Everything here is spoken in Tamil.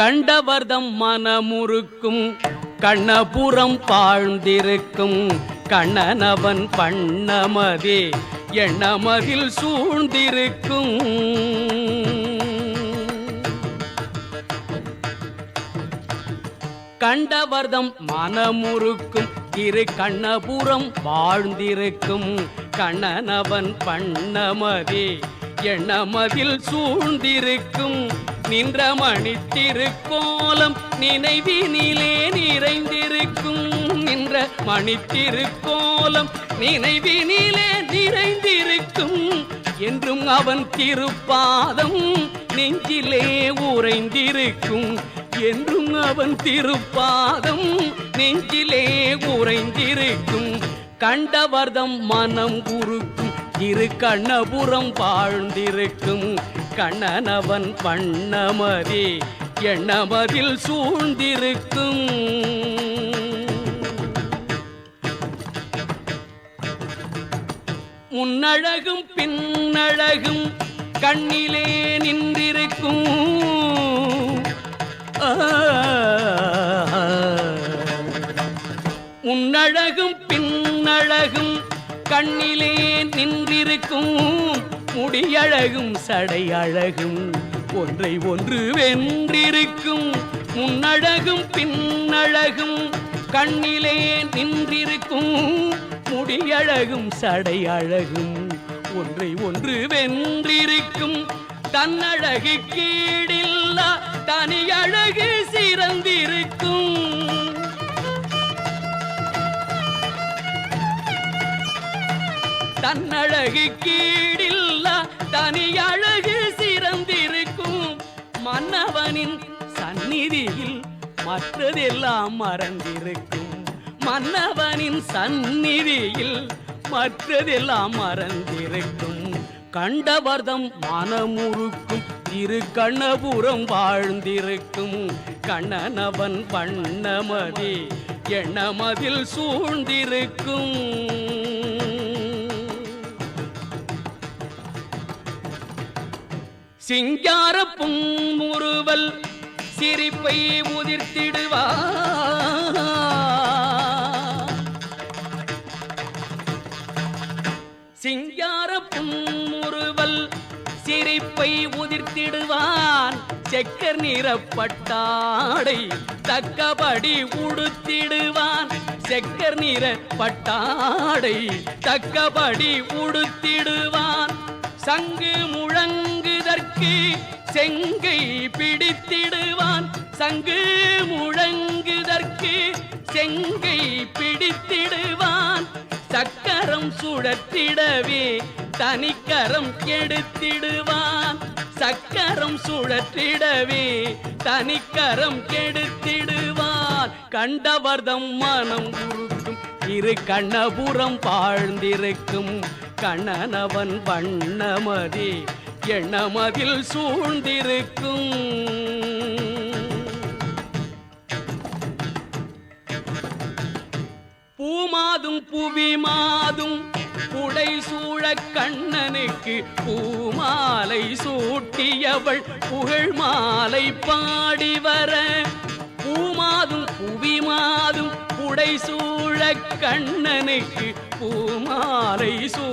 கண்டவர்தம் மனமுறுக்கும் கண்ணபுரம் பாழ்ந்திருக்கும் கண்ணனவன் பண்ணமதே எண்ணமதில் சூழ்ந்திருக்கும். கண்டவர்தம் மனமுறுக்கும் திரு கண்ணபுரம் வாழ்ந்திருக்கும் கண்ணனவன் பண்ணமதே எண்ணமதில் சூழ்ந்திருக்கும். நின்ற மணி திருக்கோலம் நினைவினிலே நிறைந்திருக்கும். நின்ற மணி திருக்கோலம் நினைவினிலே நிறைந்திருக்கும். என்றும் அவன் திருப்பாதம் நெஞ்சிலே உறைந்திருக்கும். என்றும் அவன் திருப்பாதம் நெஞ்சிலே உறைந்திருக்கும். கண்டவர்தம் மனம் உருக்கும் இரு கண்ணபுரம் வாழ்ந்திருக்கும். கண்ணனவன் பண்ணமதி எண்ணமதில் சூழ்ந்திருக்கும். முன்னழகும் பின்னழகும் கண்ணிலே நின்றிருக்கும். முன்னழகும் பின்னழகும் கண்ணிலே நின்றிருக்கும். முடியழகும் சடை அழகும் ஒன்றை ஒன்று வென்றிருக்கும் முன்னழகும் பின்னழகும் கண்ணிலே நின்றிருக்கும் முடியழகும் சடை அழகும் ஒன்றை ஒன்று வென்றிருக்கும் தன்னழகு கீடில்லா தனியழகு சிறந்திருக்கும். தன்னழகு கீழ் சந்நிதியில் மற்றதெல்லாம் மறந்திருக்கும். மன்னவனின் சந்நிதியில் மற்றதெல்லாம் மறந்திருக்கும். கண்டவர்தம் மனமுறுக்கும் திரு கண்ணபுரம் வாழ்ந்திருக்கும். கண்ணனவன் பண்ணமதி எண்ணமதில் சூழ்ந்திருக்கும். சிங்கார புன்முறுவல் சிரிப்பை உதிர்த்திடுவா. சிங்கார புன்முறுவல் சிரிப்பை உதிர்த்திடுவான். செக்கர் நிறப்பட்டாடை தக்கபடி உடுத்திடுவான். செக்கர் நிற பட்டாடை தக்கபடி உடுத்திடுவான். சங்கு முழங்குதற்கு செங்கை பிடித்திடு சங்கு முழங்குதற்கு செங்கை பிடித்திடுவான். சக்கரம் சுழற்றிடவே தனிக்கரம் கெடுத்திடுவான். சக்கரம் சுழற்றிடவே தனிக்கரம் கெடுத்திடுவான். கண்டவர்தம் மனம் உருக்கும் இரு கண்ணபுரம் பாழ்ந்திருக்கும். கண்ணனவன் வண்ணமதி எண்ணமதில் சூழ்ந்திருக்கும். புகழ்ந்ததும் புவி மாதும் புடை சூழ கண்ணனுக்கு பூமாலை சூட்டியவள் புகழ் மாலை பாடி வர. பூமாதும் புவி மாதும் புடை சூழ கண்ணனுக்கு பூமாலை சூ